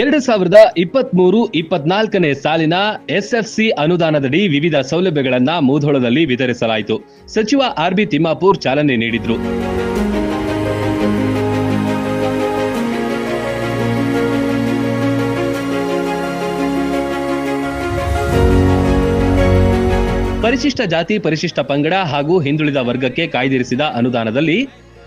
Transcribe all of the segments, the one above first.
ಎರಡು ಸಾವಿರದ ಇಪ್ಪತ್ತ್ ಮೂರು ಇಪ್ಪತ್ನಾಲ್ಕನೇ ಸಾಲಿನ ಎಸ್ಎಫ್ಸಿ ಅನುದಾನದಡಿ ವಿವಿಧ ಸೌಲಭ್ಯಗಳನ್ನು ಮೂಧೋಳದಲ್ಲಿ ವಿತರಿಸಲಾಯಿತು. ಸಚಿವ ಆರ್ಬಿ ತಿಮ್ಮಾಪೂರ್ ಚಾಲನೆ ನೀಡಿದರು. ಪರಿಶಿಷ್ಟ ಜಾತಿ ಪರಿಶಿಷ್ಟ ಪಂಗಡ ಹಾಗೂ ಹಿಂದುಳಿದ ವರ್ಗಕ್ಕೆ ಕಾಯ್ದಿರಿಸಿದ ಅನುದಾನದಲ್ಲಿ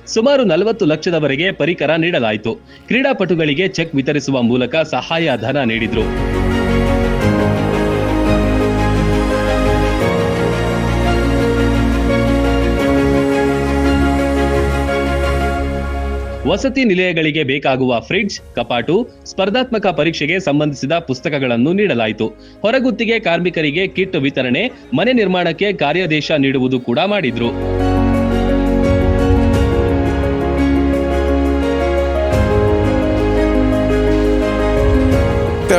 ಸುಮಾರು ನಲವತ್ತು ಲಕ್ಷದವರೆಗೆ ಪರಿಕರ ನೀಡಲಾಯಿತು. ಕ್ರೀಡಾಪಟುಗಳಿಗೆ ಚೆಕ್ ವಿತರಿಸುವ ಮೂಲಕ ಸಹಾಯ ಧನ ನೀಡಿದ್ರು. ವಸತಿ ನಿಲಯಗಳಿಗೆ ಬೇಕಾಗುವ ಫ್ರಿಡ್ಜ್, ಕಪಾಟು, ಸ್ಪರ್ಧಾತ್ಮಕ ಪರೀಕ್ಷೆಗೆ ಸಂಬಂಧಿಸಿದ ಪುಸ್ತಕಗಳನ್ನು ನೀಡಲಾಯಿತು. ಹೊರಗುತ್ತಿಗೆ ಕಾರ್ಮಿಕರಿಗೆ ಕಿಟ್ ವಿತರಣೆ, ಮನೆ ನಿರ್ಮಾಣಕ್ಕೆ ಕಾರ್ಯಾದೇಶ ನೀಡುವುದು ಕೂಡ ಮಾಡಿದ್ರು.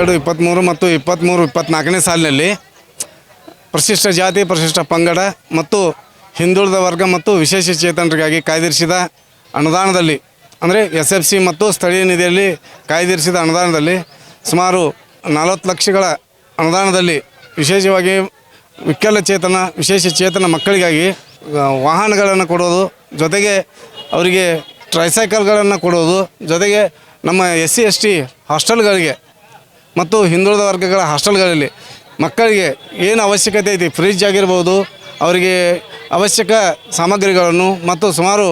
ಇಪ್ಪತ್ತೆರಡು, ಇಪ್ಪತ್ತ್ಮೂರು ಮತ್ತು ಇಪ್ಪತ್ತ್ಮೂರು, ಇಪ್ಪತ್ತ್ನಾಲ್ಕನೇ ಸಾಲಿನಲ್ಲಿ ಪರಿಶಿಷ್ಟ ಜಾತಿ ಪರಿಶಿಷ್ಟ ಪಂಗಡ ಮತ್ತು ಹಿಂದುಳಿದ ವರ್ಗ ಮತ್ತು ವಿಶೇಷ ಚೇತನರಿಗಾಗಿ ಕಾಯ್ದಿರಿಸಿದ ಅನುದಾನದಲ್ಲಿ, ಅಂದರೆ ಎಸ್ ಎಫ್ ಸಿ ಮತ್ತು ಸ್ಥಳೀಯ ನಿಧಿಯಲ್ಲಿ ಕಾಯ್ದಿರಿಸಿದ ಅನುದಾನದಲ್ಲಿ ಸುಮಾರು ನಲವತ್ತು ಲಕ್ಷಗಳ ಅನುದಾನದಲ್ಲಿ ವಿಶೇಷವಾಗಿ ವಿಕಲಚೇತನ ವಿಶೇಷ ಚೇತನ ಮಕ್ಕಳಿಗಾಗಿ ವಾಹನಗಳನ್ನು ಕೊಡೋದು, ಜೊತೆಗೆ ಅವರಿಗೆ ಟ್ರೈಸೈಕಲ್ಗಳನ್ನು ಕೊಡೋದು, ಜೊತೆಗೆ ನಮ್ಮ ಎಸ್ ಸಿ ಎಸ್ ಟಿ ಹಾಸ್ಟೆಲ್ಗಳಿಗೆ ಮತ್ತು ಹಿಂದುಳಿದ ವರ್ಗಗಳ ಹಾಸ್ಟೆಲ್ಗಳಲ್ಲಿ ಮಕ್ಕಳಿಗೆ ಏನು ಅವಶ್ಯಕತೆ ಐತಿ ಫ್ರಿಜ್ ಆಗಿರ್ಬೋದು, ಅವರಿಗೆ ಅವಶ್ಯಕ ಸಾಮಗ್ರಿಗಳನ್ನು ಮತ್ತು ಸುಮಾರು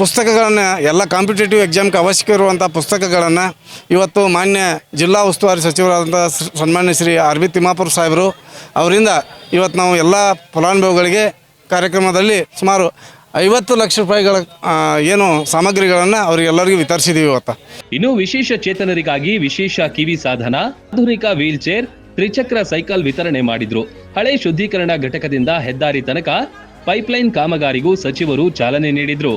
ಪುಸ್ತಕಗಳನ್ನು, ಎಲ್ಲ ಕಾಂಪಿಟೇಟಿವ್ ಎಕ್ಸಾಮ್ಗೆ ಅವಶ್ಯಕ ಇರುವಂಥ ಪುಸ್ತಕಗಳನ್ನು ಇವತ್ತು ಮಾನ್ಯ ಜಿಲ್ಲಾ ಉಸ್ತುವಾರಿ ಸಚಿವರಾದಂಥ ಸನ್ಮಾನ್ಯ ಶ್ರೀ ಆರ್ ಬಿ ತಿಮ್ಮಾಪುರ ಸಾಹೇಬರು, ಅವರಿಂದ ಇವತ್ತು ನಾವು ಎಲ್ಲ ಫಲಾನುಭವಿಗಳಿಗೆ ಕಾರ್ಯಕ್ರಮದಲ್ಲಿ ಸುಮಾರು ಐವತ್ತು ಲಕ್ಷ ರೂಪಾಯಿಗಳ ಏನು ಸಾಮಗ್ರಿಗಳನ್ನು ಅವರಿಗೆಲ್ಲರಿಗೂ ವಿತರಿಸಿದ್ದೀವಿ ಇವತ್ತು. ಇನ್ನು ವಿಶೇಷ ಚೇತನರಿಗಾಗಿ ವಿಶೇಷ ಕಿವಿ ಸಾಧನ, ಆಧುನಿಕ ವೀಲ್ ಚೇರ್, ತ್ರಿಚಕ್ರ ಸೈಕಲ್ ವಿತರಣೆ ಮಾಡಿದ್ರು. ಹಳೆ ಶುದ್ಧೀಕರಣ ಘಟಕದಿಂದ ಹೆದ್ದಾರಿ ತನಕ ಪೈಪ್ಲೈನ್ ಕಾಮಗಾರಿಗೂ ಸಚಿವರು ಚಾಲನೆ ನೀಡಿದ್ರು.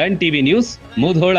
Run TV News Mudhol.